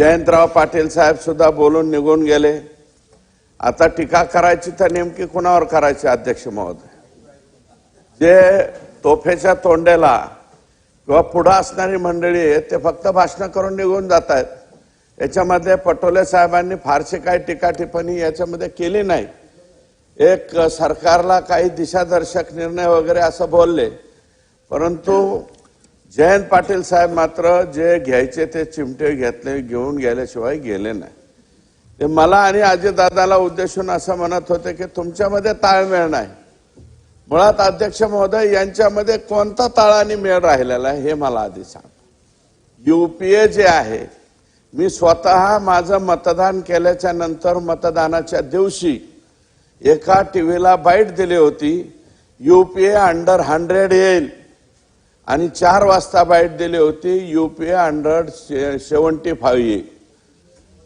जयंतराव पाटील साहेब सुद्धा बोलून निघून गेले. आता टीका करायची तर नेमकी कुणावर करायची अध्यक्ष महोदय? जे तोफेच्या तोंडेला किंवा पुढं असणारी मंडळी आहे ते फक्त भाषणं करून निघून जात आहेत याच्यामध्ये पटोले साहेबांनी फारशी काही टीका टिप्पणी याच्यामध्ये केली नाही. एक सरकारला काही दिशादर्शक निर्णय वगैरे असं बोलले. परंतु जयंत पाटील साहेब मात्र जे घ्यायचे ते चिमटे घेतले घेऊन गेल्याशिवाय गेले नाही. ते मला आणि अजितदादाला उद्देशून असं म्हणत होते की तुमच्यामध्ये ताळमेळ नाही. मुळात अध्यक्ष महोदय यांच्यामध्ये कोणता ताळ आणि मेळ राहिलेला आहे हे मला आधी सांग. युपीए जे आहे मी स्वतः माझं मतदान केल्याच्यानंतर मतदानाच्या दिवशी एका टी व्हीला बाईट दिली होती युपीए अंडर हंड्रेड येईल. आणि चार वाजता बाईट दिली होती युपीए हंड्रेड सेवन्टी फाईव्ह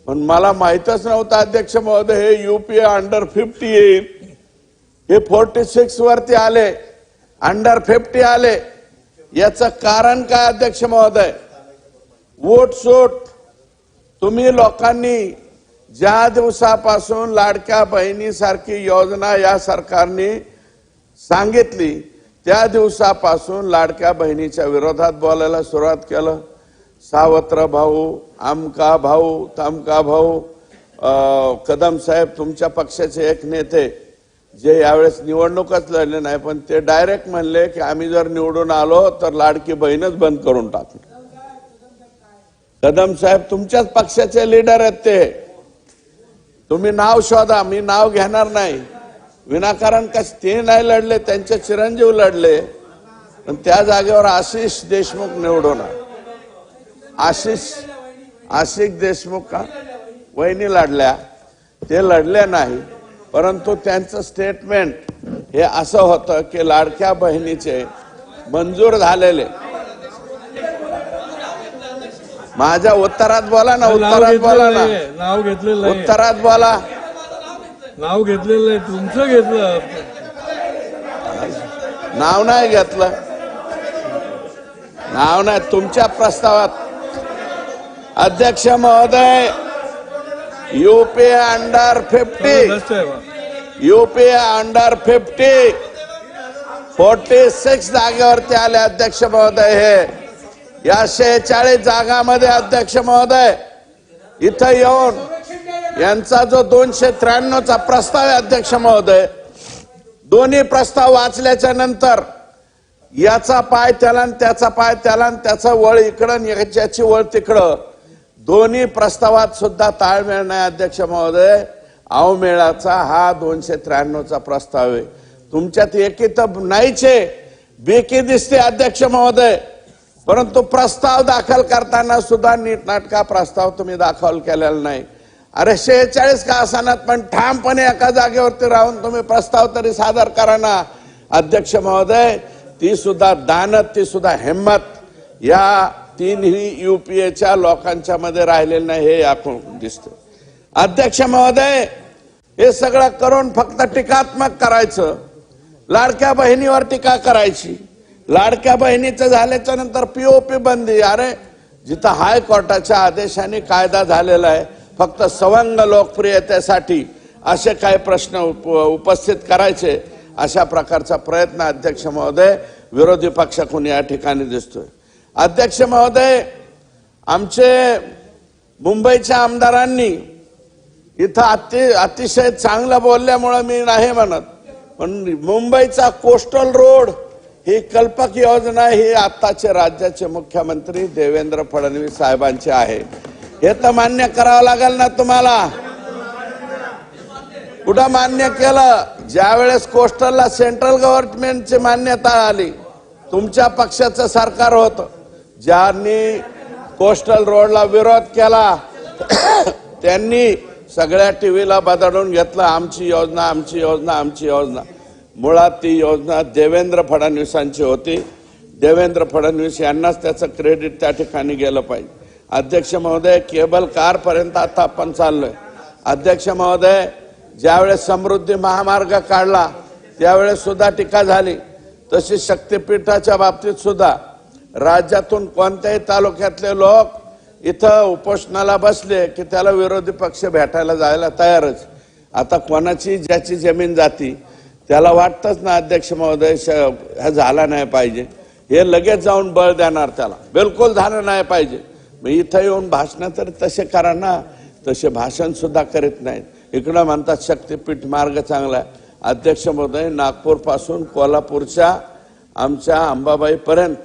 पण मला माहितच नव्हतं अध्यक्ष महोदय हे युपीए अंडर फिफ्टी येईल हे फोर्टी सिक्स वरती आले अंडर फिफ्टी आले. याचं कारण काय अध्यक्ष महोदय? Vote suit. तुम्ही लोकांनी ज्या दिवसापासून लाडक्या बहिणीसारखी योजना या सरकारने सांगितली त्या दिवसापासून लाडक्या बहिणीच्या विरोधात बोलायला सुरुवात केलं. सावत्र भाऊ आमका भाऊ तामका भाऊ कदम साहेब तुमच्या पक्षाचे एक नेते जे यावेळेस निवडणूकच लढले नाही पण ते डायरेक्ट म्हणले की आम्ही जर निवडून आलो तर लाडकी बहीणच बंद करून टाकली. कदम साहेब तुमच्याच पक्षाचे लीडर आहेत ते. तुम्ही नाव शोधा मी नाव घेणार नाही. विनाकारण कस ते नाही लढले त्यांचे चिरंजीव लढले. पण त्या जागेवर आशिष देशमुख निवडून. आशिष आशिष देशमुख का? वहिनी लढल्या. ते लढले नाही परंतु त्यांचं स्टेटमेंट हे असं होतं की लाडक्या बहिणीचे मंजूर झालेले. माझ्या उत्तरात बोला ना उत्तरात बोला ना. उत्तरात बोला. नाव घेतलेलं आहे तुमचं घेतलं. नाव नाही घेतलं. नाव नाही तुमच्या प्रस्तावात. अध्यक्ष महोदय UP under fifty. UP under fifty forty six जागेवरती आले अध्यक्ष महोदय हे. या शेहेचाळीस जागामध्ये अध्यक्ष महोदय. इथं येऊन यांचा जो दोनशे त्र्याण्णवचा प्रस्ताव आहे अध्यक्ष महोदय दोन्ही प्रस्ताव वाचल्याच्या नंतर याचा पाय त्याला त्याचा पाय त्याला त्याचा वळ इकडं याची वळ तिकडं. दोन्ही प्रस्तावात सुद्धा ताळमेळ नाही अध्यक्ष महोदय. अवमेळाचा हा दोनशे त्र्याण्णवचा प्रस्ताव आहे. तुमच्यात एकी तर नाहीचे. बेकी दिसते अध्यक्ष महोदय. परंतु प्रस्ताव दाखल करताना सुद्धा नीटनाटका प्रस्ताव तुम्ही दाखल केलेला नाही. अरे शेहेचाळीस का असानात पण ठामपणे एका जागेवरती राहून तुम्ही प्रस्ताव तरी सादर करा ना. अध्यक्ष महोदय ती सुद्धा दानत ती सुद्धा हिंमत. या तीनही युपीएच्या लोकांच्या मध्ये राहिलेलं नाही हे आपण दिसतं. अध्यक्ष महोदय हे सगळं करून फक्त टीकात्मक करायचं. लाडक्या बहिणीवर टीका करायची. लाडक्या बहिणीचं झाल्याच्यानंतर पीओपी बंदी. अरे जिथं हायकोर्टाच्या आदेशाने कायदा झालेला आहे फक्त सवंग लोकप्रियतेसाठी असे काही प्रश्न उप उपस्थित करायचे अशा प्रकारचा प्रयत्न अध्यक्ष महोदय विरोधी पक्षाकडून या ठिकाणी दिसतोय. अध्यक्ष महोदय आमचे मुंबईच्या आमदारांनी इथं अति अतिशय चांगलं बोलल्यामुळं मी नाही म्हणत पण मुंबईचा कोस्टल रोड ही कल्पक योजना ही आत्ताचे राज्याचे मुख्यमंत्री देवेंद्र फडणवीस साहेबांची आहे. हे तर मान्य करावं लागेल ना तुम्हाला. कुठं मान्य केलं? ज्या वेळेस कोस्टलला सेंट्रल गव्हर्नमेंटची मान्यता आली तुमच्या पक्षाचं सरकार होतं. ज्यांनी कोस्टल रोडला विरोध केला त्यांनी सगळ्या टीव्हीला बदलून घेतलं आमची योजना आमची योजना आमची योजना. मुळात ती योजना देवेंद्र फडणवीसांची होती. देवेंद्र फडणवीस यांनाच त्याचं क्रेडिट त्या ठिकाणी गेलं पाहिजे. अध्यक्ष महोदय केबल कार पर्यंत आता आपण चाललोय. अध्यक्ष महोदय ज्यावेळेस समृद्धी महामार्ग काढला त्यावेळेस सुद्धा टीका झाली. तशी शक्तीपीठाच्या बाबतीत सुद्धा राज्यातून कोणत्याही तालुक्यातले लोक इथं उपोषणाला बसले की त्याला विरोधी पक्ष भेटायला जायला तयारच. आता कोणाची ज्याची जमीन जाती त्याला वाटतच ना अध्यक्ष महोदय श- हा झाला नाही पाहिजे. हे लगेच जाऊन बळ देणार त्याला. बिलकुल झालं नाही पाहिजे. मग इथं येऊन भाषण तर तसे करा ना. तसे भाषण सुद्धा करीत नाहीत. इकडं म्हणतात शक्तीपीठ मार्ग चांगला आहे. अध्यक्ष महोदय नागपूरपासून कोल्हापूरच्या आमच्या अंबाबाईपर्यंत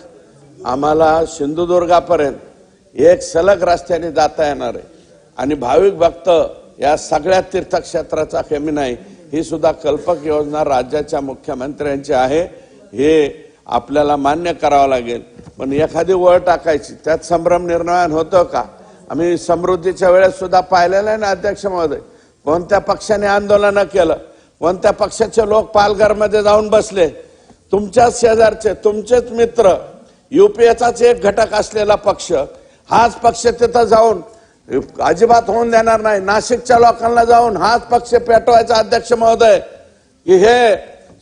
आम्हाला सिंधुदुर्गापर्यंत एक सलग रस्त्याने जाता येणार आहे. आणि भाविक भक्त या सगळ्या तीर्थक्षेत्राचा कमी नाही. ही सुद्धा कल्पक योजना राज्याच्या मुख्यमंत्र्यांची आहे. हे आपल्याला मान्य करावं लागेल. पण एखादी वळ टाकायची त्यात संभ्रम निर्माण होतं का? आम्ही समृद्धीच्या वेळेस सुद्धा पाहिलेलं आहे ना अध्यक्ष महोदय. कोणत्या पक्षाने आंदोलन केलं? कोणत्या पक्षाचे लोक पालघरमध्ये जाऊन बसले? तुमच्याच शेजारचे तुमचेच मित्र. युपीएचाच एक घटक असलेला पक्ष. हाच पक्ष तिथं जाऊन अजिबात होऊन देणार नाही. नाशिकच्या लोकांना जाऊन हाच पक्ष पेटवायचा अध्यक्ष महोदय. की हे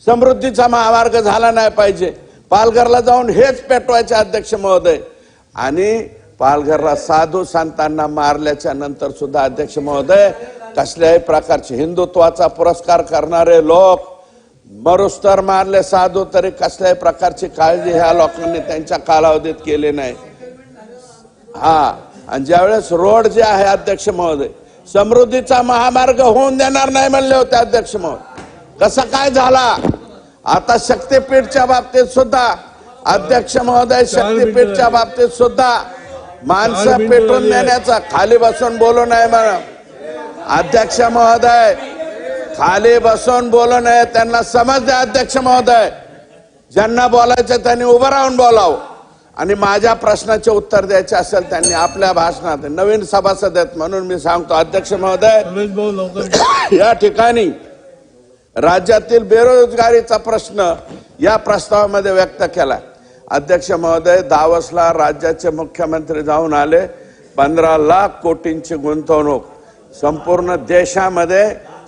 समृद्धीचा महामार्ग झाला नाही पाहिजे. पालघरला जाऊन हेच पेटवायचे अध्यक्ष महोदय. आणि पालघरला साधू संतांना मारल्याच्या नंतर सुद्धा अध्यक्ष महोदय कसल्याही प्रकारचे हिंदुत्वाचा पुरस्कार करणारे लोक मरुस्तर मारले साधू तरी कसल्याही प्रकारची काळजी ह्या लोकांनी त्यांच्या कालावधीत केली नाही. हा आणि ज्यावेळेस रोड जे आहे अध्यक्ष महोदय समृद्धीचा महामार्ग होऊन देणार नाही म्हणले होते अध्यक्ष महोदय. कसं काय झाला? आता शक्तीपीठच्या बाबतीत सुद्धा अध्यक्ष महोदय शक्तीपीठच्या बाबतीत सुद्धा माणसं पेटून. नेण्याचा खाली बसून बोलू नये म्हणून. अध्यक्ष महोदय खाली बसून बोलू नये. त्यांना समज द्या अध्यक्ष महोदय. ज्यांना बोलायचं त्यांनी उभं राहून बोलावं. आणि माझ्या प्रश्नाचे उत्तर द्यायचे असेल त्यांनी आपल्या भाषणात नवीन सभासद आहेत म्हणून मी सांगतो अध्यक्ष महोदय या ठिकाणी राज्यातील बेरोजगारीचा प्रश्न या प्रस्तावामध्ये व्यक्त केला. अध्यक्ष महोदय दावसला राज्याचे मुख्यमंत्री जाऊन आले. पंधरा लाख कोटींची गुंतवणूक. संपूर्ण देशामध्ये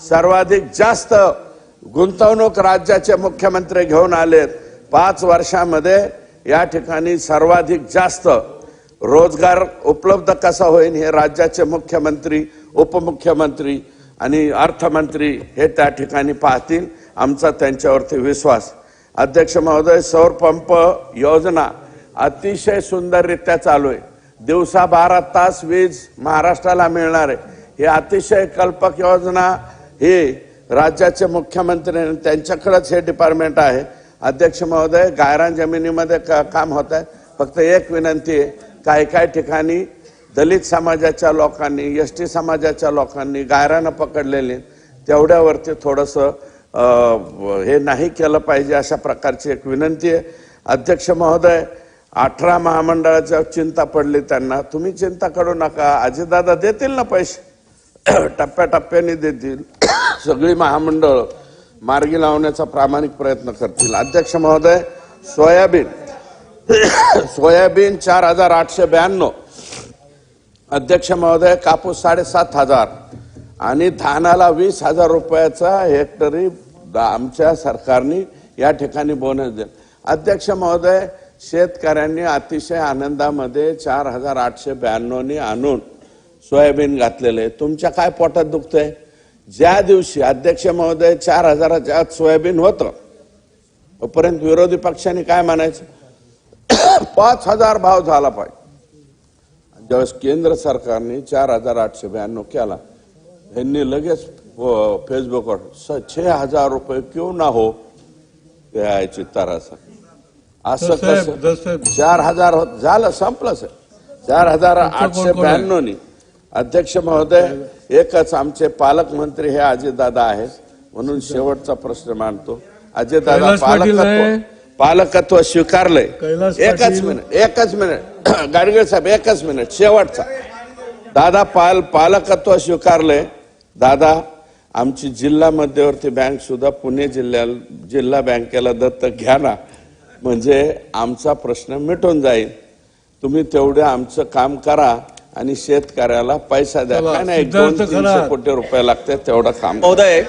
सर्वाधिक जास्त गुंतवणूक राज्याचे मुख्यमंत्री घेऊन आलेत. पाच वर्षामध्ये या ठिकाणी सर्वाधिक जास्त रोजगार उपलब्ध कसा होईल हे राज्याचे मुख्यमंत्री उपमुख्यमंत्री आणि अर्थमंत्री हे त्या ठिकाणी पाहतील. आमचा त्यांच्यावरती विश्वास. अध्यक्ष महोदय सौर पंप योजना अतिशय सुंदररित्या चालू आहे. दिवसा बारा तास वीज महाराष्ट्राला मिळणार आहे. ही अतिशय कल्पक योजना ही राज्याचे मुख्यमंत्री आणि त्यांच्याकडेच हे डिपार्टमेंट आहे. अध्यक्ष महोदय गायरान जमिनीमध्ये क- काम होत आहे? फक्त एक विनंती आहे काही काही ठिकाणी दलित समाजाच्या लोकांनी एस टी समाजाच्या लोकांनी गायरानं पकडलेली तेवढ्यावरती थोडंसं हे नाही केलं पाहिजे अशा प्रकारची एक विनंती आहे. अध्यक्ष महोदय अठरा महामंडळाच्या चिंता पडली त्यांना. तुम्ही चिंता करू नका. अजितदादा देतील ना पैसे? टप्प्याटप्प्याने देतील. सगळी महामंडळ मार्गी लावण्याचा प्रामाणिक प्रयत्न करतील. अध्यक्ष महोदय सोयाबीन. सोयाबीन चार हजार आठशे ब्याण्णव. अध्यक्ष महोदय कापूस साडेसात हजार आणि धानाला वीस हजार रुपयाचा हेक्टरी आमच्या सरकारने या ठिकाणी बोनस दिला. अध्यक्ष महोदय शेतकऱ्यांनी अतिशय आनंदामध्ये चार हजार आठशे ब्याण्णवनी आणून सोयाबीन घातलेलं आहे. तुमच्या काय पोटात दुखतंय? ज्या दिवशी अध्यक्ष महोदय चार हजाराच्या आत सोयाबीन होतं तोपर्यंत विरोधी पक्षांनी काय म्हणायचं? पाच हजार भाव झाला पाहिजे. ज्यावेळेस केंद्र सरकारने चार हजार आठशे ब्याण्णव केला यांनी लगेच फेसबुकवर स- छे हजार रुपये क्यों ना हो यायची तरासा. असं कसं? चार हजार होत झालं संपलं सर चार हजार आठशे कोण कोण आहे? ब्याण्णव नी अध्यक्ष महोदय एकच आमचे पालकमंत्री हे अजितदादा आहेत म्हणून शेवटचा प्रश्न मांडतो. अजितदादा आहे. पालकत्व स्वीकारलंय. एकच. मिनिट एकच मिनिट. गाडगीळ साहेब एकच मिनिट शेवटचा. दादा पाल पालकत्व स्वीकारलंय. दादा आमची जिल्हा मध्यवर्ती बँक सुद्धा पुणे जिल्ह्या जिल्हा बँकेला दत्तक घ्या ना. म्हणजे आमचा प्रश्न मिटून जाईल. तुम्ही तेवढं आमचं काम करा आणि शेतकऱ्याला पैसा द्या. काय नाही एक दोन तीनशे. कोटी रुपये लागतात तेवढं काम. महोदय